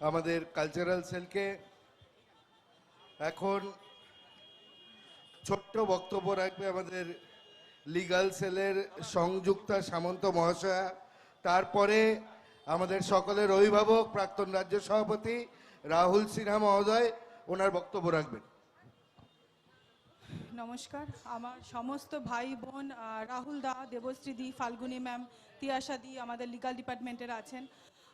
আমাদের কালচারাল সেলকে এখন ছোট্ট বক্তব্য রাখবে আমাদের লিগাল সেলের সংযুক্তা সামন্ত মহাশয়া। তারপরে আমাদের সকলের অভিভাবক, প্রাক্তন রাজ্য সভাপতি রাহুল সিনহা মহোদয়, ওনার বক্তব্য রাখবেন। নমস্কার। আমার সমস্ত ভাই, বোন রাহুল দা, দেবশ্রী দি, ফাল্গুনি ম্যাম, তিয়াশা দি আমাদের লিগাল ডিপার্টমেন্টের আছেন।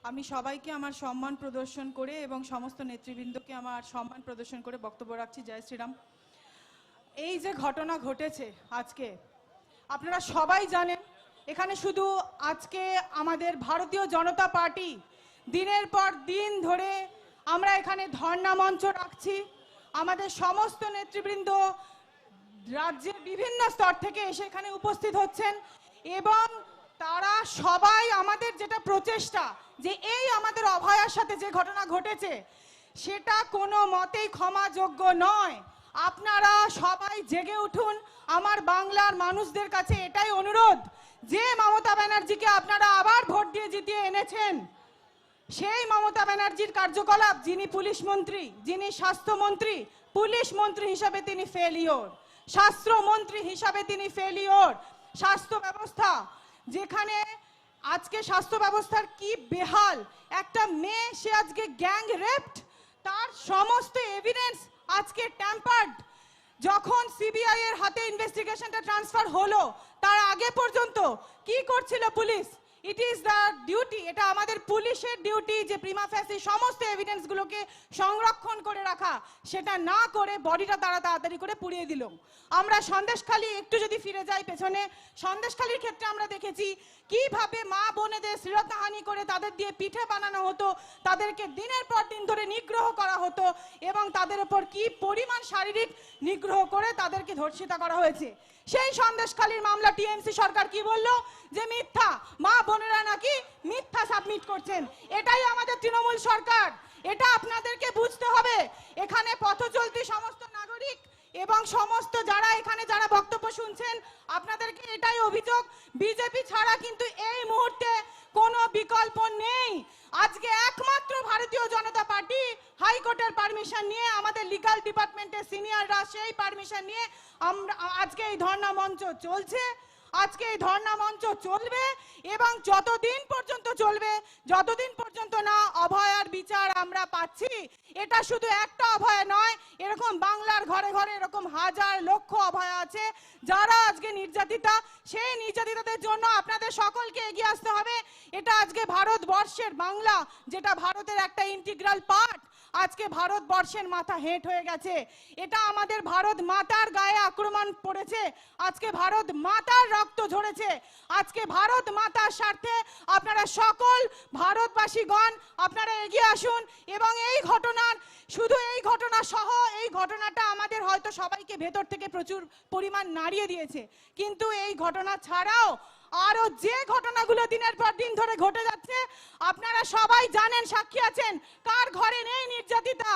আমি সবাইকে আমার সম্মান প্রদর্শন করে এবং সমস্ত নেতৃবৃন্দকে আমার সম্মান প্রদর্শন করে বক্তব্য রাখছি। জয় শ্রীরাম। এই যে ঘটনা ঘটেছে আজকে, আপনারা সবাই জানেন, এখানে শুধু আজকে আমাদের ভারতীয় জনতা পার্টি, দিনের পর দিন ধরে আমরা এখানে ধর্ণা মঞ্চ রাখছি। আমাদের সমস্ত নেতৃবৃন্দ রাজ্যের বিভিন্ন স্তর থেকে এসে এখানে উপস্থিত হচ্ছেন এবং তারা সবাই আমাদের যেটা প্রচেষ্টা, যে এই আমাদের অভয়ার সাথে যে ঘটনা ঘটেছে, সেটা কোনো মতেই ক্ষমাযোগ্য নয়। আপনারা সবাই জেগে উঠুন, আমার বাংলার মানুষদের কাছে এটাই অনুরোধ, যে মমতা ব্যানার্জিকে আপনারা আবার ভোট দিয়ে জিতিয়ে এনেছেন, সেই মমতা ব্যানার্জির কার্যকলাপ, যিনি পুলিশ মন্ত্রী, যিনি স্বাস্থ্যমন্ত্রী, পুলিশ মন্ত্রী হিসাবে তিনি ফেলিওর স্বাস্থ্যমন্ত্রী হিসাবে তিনি ফেলিওর স্বাস্থ্য ব্যবস্থা যেখানে আজকে স্বাস্থ্য ব্যবস্থার কি বেহাল। একটা মেয়ে, সে আজকে গ্যাং রেপড, তার সমস্ত এভিডেন্স আজকে ট্যাম্পার্ড যখন সিবিআই এর হাতে ইনভেস্টিগেশনটা ট্রান্সফার হলো, তার আগে পর্যন্ত কি করছিল police? It is the duty এটা আমাদের পুলিশের ডিউটি যে প্রিমা ফ্যাসি সমস্ত এভিডেন্সগুলোকে সংরক্ষণ করে রাখা, সেটা না করে বডিটা তারা তাড়াতাড়ি করে পুড়িয়ে দিল। আমরা সন্দেশখালি একটু যদি ফিরে যাই পেছনে, সন্দেশখালির ক্ষেত্রে আমরা দেখেছি কীভাবে মা বোনেদের শ্লীলতাহানি করে তাদের দিয়ে পিঠে বানানো হতো, তাদেরকে দিনের পর দিন ধরে নিগ্রহ করা হতো এবং তাদের ওপর কি পরিমাণ শারীরিক নিগ্রহ করে তাদেরকে ধর্ষিতা করা হয়েছে। সেই সন্দেশখালীর মামলা টিএমসি সরকার কি বলল? যে মিথ্যা, মা বোনেরা নাকি মিথ্যা সাবমিট করছেন? এটাই আমাদের তৃণমূল সরকার। এটা আপনাদেরকে বুঝতে হবে। এখানে পথ চলতি সমস্ত নাগরিক এবং সমস্ত যারা এখানে যারা বক্তব্য শুনছেন, আপনাদেরকে এটাই অভিযোগ। বিজেপি ছাড়া কিন্তু এই মুহূর্তে কোনো বিকল্প নেই। আজকে একমাত্র ভারতীয় জনতা পার্টি হাইকোর্টের পারমিশন নিয়ে, আমাদের লিগাল ডিপার্টমেন্টের সিনিয়ররা সেই পারমিশন নিয়ে আমরা আজকে এই ধর্ণা মঞ্চ চলছে। আজকে এই ধর্ণা মঞ্চ চলবে এবং যতদিন পর্যন্ত চলবে, যতদিন পর্যন্ত না অভয়ার বিচার আমরা পাচ্ছি, এটা শুধু একটা অভয় নয়, এরকম বাংলার ঘরে ঘরে এরকম হাজার লক্ষ অভয় আছে, যারা আজকে নির্যাতিতা, সেই নির্যাতিতাদের জন্য আপনাদের সকলকে এগিয়ে আসতে হবে। এটা আজকে ভারতবর্ষের বাংলা, যেটা ভারতের একটা ইন্টিগ্রাল পার্ট আজকে ভারতবর্ষের মাথা হেঁট হয়ে গেছে। এটা আমাদের ভারত মাতার গায়ে আক্রমণ পড়েছে। আজকে ভারত মাতার রক্ত ঝরেছে। আজকে ভারত মাতার স্বার্থে আপনারা সকল ভারতবাসীগণ, আপনারা এগিয়ে আসুন এবং এই ঘটনার, শুধু এই ঘটনা সহ এই ঘটনাটা আমাদের হয়তো সবাইকে ভেতর থেকে প্রচুর পরিমাণ নাড়িয়ে দিয়েছে। কিন্তু এই ঘটনা ছাড়াও আরও যে ঘটনাগুলো দিনের পর দিন ধরে ঘটে যাচ্ছে, আপনারা সবাই জানেন, সাক্ষী আছেন, কার ঘরে নেই নির্যাতিতা?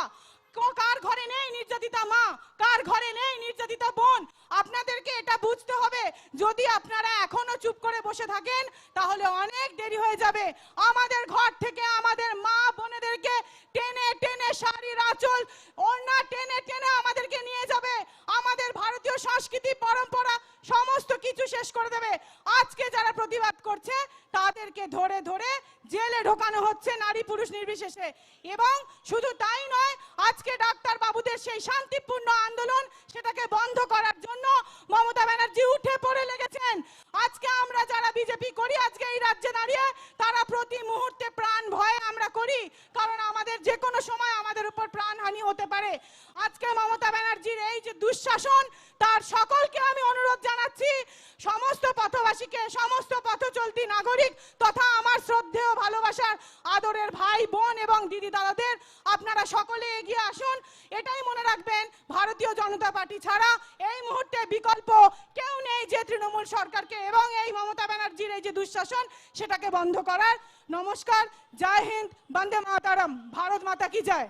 কার ঘরে নেই নির্যাতিতা মা? কার ঘরে নেই নির্যাতিতা বোন? আপনাদেরকে এটা বুঝতে হবে, যদি আপনারা এখনও চুপ করে বসে থাকেন, তাহলে অনেক দেরি হয়ে যাবে। আমাদের ঘর থেকে আমাদের মা বোনেদেরকে টেনে টেনে শাড়ির আঁচল ওড়না টেনে টেনে আমাদেরকে নিয়ে যাবে আমাদের ভারতীয় সংস্কৃতি পরম্পরা সমস্ত কিছু শেষ করে দেবে আজকে যারা প্রতিবাদ করছে, তাদেরকে ধরে ধরে জেলে ঢোকানো হচ্ছে নারী পুরুষ নির্বিশেষে। এবং শুধু তাই নয়, আজকে ডাক্তার বাবুদের সেই শান্তিপূর্ণ আন্দোলন সেটাকে বন্ধ করার জন্য মমতা ব্যানার্জি উঠে পড়ে লেগেছেন। আজকে আমরা যারা বিজেপি করি, আজকে এই রাজ্যে দাঁড়িয়ে তারা প্রতি মুহূর্তে প্রাণ ভয়ে আমরা করি, কারণ আমাদের যে কোনো সময় আমাদের উপর প্রাণহানি হতে পারে। আজকে মমতা ব্যানার্জির এই যে দুঃশাসন, তার সকলকে আমি অনুরোধ পথবাসীকে সমস্ত পথ চলতি নাগরিক তথা আমার শ্রদ্ধেয় ভালোবাসার আদরের ভাই, বোন এবং দিদি দাদাদের আপনারা সকলে এগিয়ে আসুন। এটাই মনে রাখবেন, ভারতীয় জনতা পার্টি ছাড়া এই মুহূর্তে বিকল্প কেউ নেই যে তৃণমূল সরকারকে এবং এই মমতা ব্যানার্জির এই যে দুঃশাসন, সেটাকে বন্ধ করার। নমস্কার, জয় হিন্দ, বন্দে মাতারাম, ভারত মাতা কি জয়?